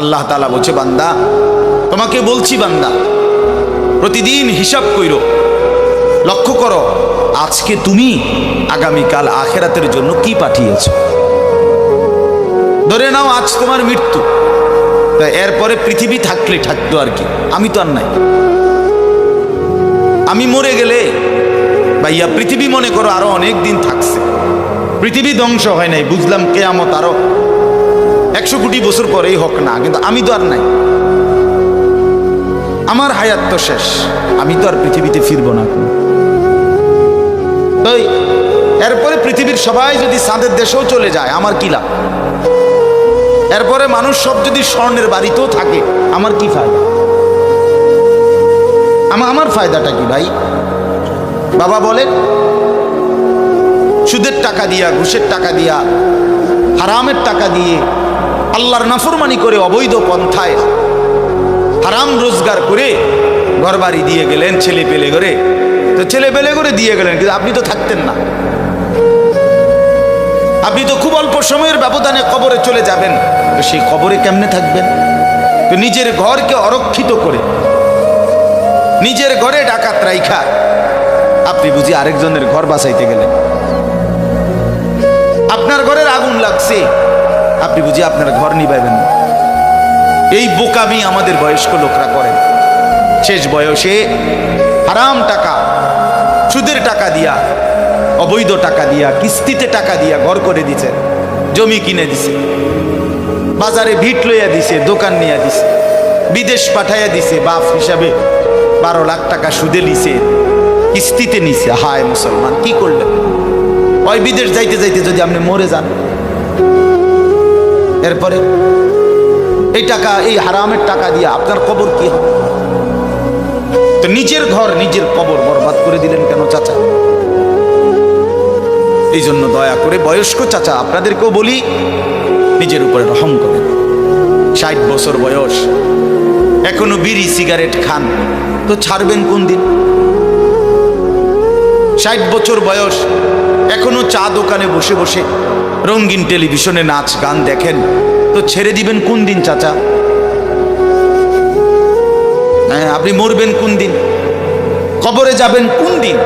আল্লাহ তালা বলছে, বান্দা, তোমাকে বলছি বান্দা, প্রতিদিন হিসাব কইর, লক্ষ্য করো, আজকে তুমি আগামীকাল আখেরাতের জন্য কি পাঠিয়েছ? ধরে নাও আজ তোমার মৃত্যু। তা এরপরে পৃথিবী থাকলে থাকতো আর কি, আমি তো আর নাই। আমি মরে গেলে, ভাইয়া, পৃথিবী মনে করো আরও অনেক দিন থাকছে। পৃথিবী ধ্বংস হয় নাই, বুঝলাম কেয়ামত আরও একশো কোটি বছর পরেই হোক না, কিন্তু আমি তো আর নাই। আমার হায়াত তো শেষ, আমি তো আর পৃথিবীতে ফিরবো না। তাই এরপরে পৃথিবীর সবাই যদি সাদের দেশেও চলে যায়, আমার কি লাভ? এরপরে মানুষ সব যদি স্বর্ণের বাড়িতেও থাকে, আমার কি ফায়দা? আমার আমার ফায়দাটা কি ভাই? বাবা বলেন, সুদের টাকা দিয়া, ঘুষের টাকা দিয়া, হারামের টাকা দিয়ে আল্লাহর নাফরমানি করে অবৈধ পন্থায় হারাম রোজগার করে ঘরবাড়ি দিয়ে গেলেন, ছেলে পেলে করে তো ছেলে পেলে করে দিয়ে গেলেন, কিন্তু আপনি তো থাকতেন না। আপনি তো খুব অল্প সময়ের ব্যবধানে কবরে চলে যাবেন। তো সেই কবরে কেমনে থাকবেন? তো নিজের ঘরকে অরক্ষিত করে, নিজের ঘরে ডাকাত রাইখা, আপনি বুঝি আরেকজনের ঘর বাঁচাইতে গেলেন। আপনার ঘরের আগুন লাগছে। আপনি বুঝি আপনার ঘর নিবাইবেন এই বোকামি আমাদের বয়স্ক লোকরা করেন শেষ বয়সে হারাম টাকা, সুদের টাকা দিয়া, অবৈধ টাকা দিয়া, কিস্তিতে টাকা দিয়া ঘর করে দিছে, জমি কিনে দিছে, বাজারে ভিট লইয়া দিছে, দোকান নিয়ে দিছে, বিদেশ পাঠাইয়া দিছে, বাপ হিসাবে বারো লাখ টাকা সুদে নিছে কিস্তিতে নিছে। হায় মুসলমান, কি করলেন? ওই বিদেশ যাইতে যাইতে যদি আপনি মরে যান এরপরে এই টাকা, এই হারামের টাকা দিয়ে আপনার কবর কি হবে? তো নিজের ঘর, নিজের কবর বরবাদ করে দিলেন কেন চাচা? এই জন্য দয়া করে বয়স্ক চাচা, আপনাদেরকেও বলি, নিজের উপরে রহম করেন। ষাট বছর বয়স, এখনও বিড়ি, সিগারেট খান। তো ছাড়বেন কোন দিন? ষাট বছর বয়স, এখনও চা দোকানে বসে বসে রঙিন টেলিভিশনে নাচ, গান দেখেন। তো ছেড়ে দিবেন কোন দিন, চাচা? হ্যাঁ আপনি মরবেন কোন দিন? কবরে যাবেন কোন দিন?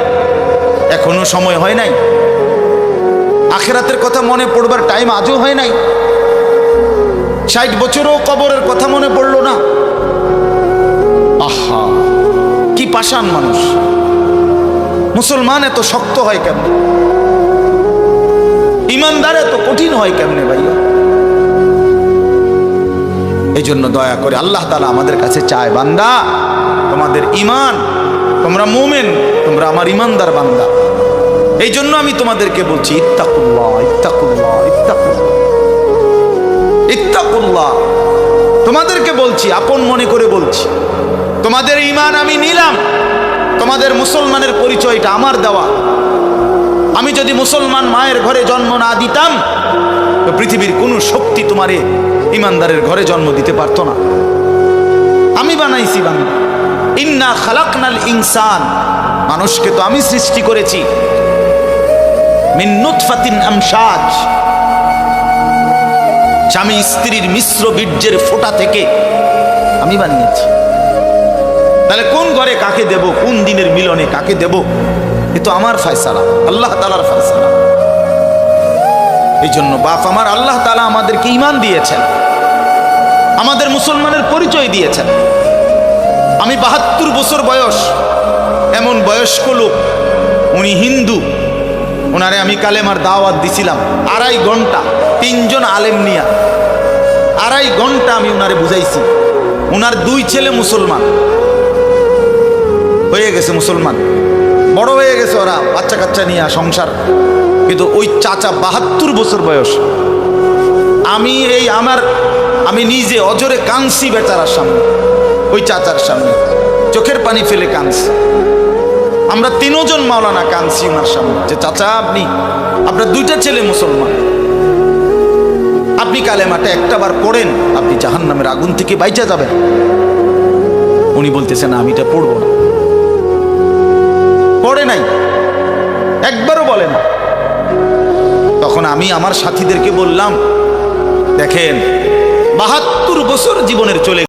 এখনও সময় হয় নাই। আখেরাতের কথা মনে পড়বার টাইম আজও হয় নাই। ষাট বছরও কবরের কথা মনে পড়ল না। আহা, কি পাষাণ মানুষ। মুসলমান এত শক্ত হয় কেমন ইমানদার এত কঠিন হয় কেমনে ভাইয়া? এই জন্য দয়া করে আল্লাহ তালা আমাদের কাছে চায়, বান্দা, তোমাদের ইমান তোমরা মোমেন, তোমরা আমার ইমানদার বান্দা। এই জন্য আমি তোমাদেরকে বলছি, ইত্তাকুল্লাহ ইত্তাকুল্লাহ ইত্তাকুল্লাহ। ইত্তাকুল্লাহ। তোমাদেরকে বলছি, আপন মনে করে বলছি, তোমাদের ইমান আমি নিলাম। তোমাদের মুসলমানের পরিচয়টা আমার দেওয়া। আমি যদি মুসলমান মায়ের ঘরে জন্ম না দিতাম, তো পৃথিবীর কোনো শক্তি তোমারে ইমানদারের ঘরে জন্ম দিতে পারতো না। আমি বানাইছি বাংলা ইন্না খালাকনাল ইনসান। মানুষকে তো আমি সৃষ্টি করেছি। স্বামী স্ত্রীর মিশ্র বীর্যের ফোঁটা থেকে আমি বানিয়েছি। তাহলে কোন ঘরে কাকে দেব, কোন দিনের মিলনে কাকে দেব? এ তো আমার ফয়সালা, আল্লাহ তালার ফয়সালা। এই জন্য বাপ আমার, আল্লাহ তালা আমাদেরকে ইমান দিয়েছেন। আমাদের মুসলমানের পরিচয় দিয়েছেন। আমি বাহাত্তর বছর বয়স, এমন বয়স্ক লোক, উনি হিন্দু। ওনারে আমি কালেমার দাওয়াত দিছিলাম, আড়াই ঘণ্টা, তিনজন আলেম নিয়া। আড়াই ঘণ্টা আমি ওনারে বুঝাইছি ওনার দুই ছেলে মুসলমান। হয়ে গেছে মুসলমান। বড় হয়ে গেছে ওরা বাচ্চা কাচ্চা নিয়ে সংসার। কিন্তু ওই চাচা বাহাত্তর বছর বয়স। আমি এই আমার, আমি নিজে অজরে কাঁদছি বেচারার সামনে, ওই চাচার সামনে। চোখের পানি ফেলে কাঁদছি। আমরা তিনজন মাওলানা কাঁদছি ওনার সামনে, যে চাচা আপনি, আপনার দুইটা ছেলে মুসলমান। আপনি কালেমাটা একটা বার পড়েন, আপনি জাহান নামের আগুন থেকে বাইচা যাবেন। উনি বলতেছেন, আমি এটা পড়ব না। পড়ে নাই? একবারও বলে না। তখন আমি আমার সাথীদেরকে বললাম, দেখেন, বাহাত্তর বছর জীবনের চলে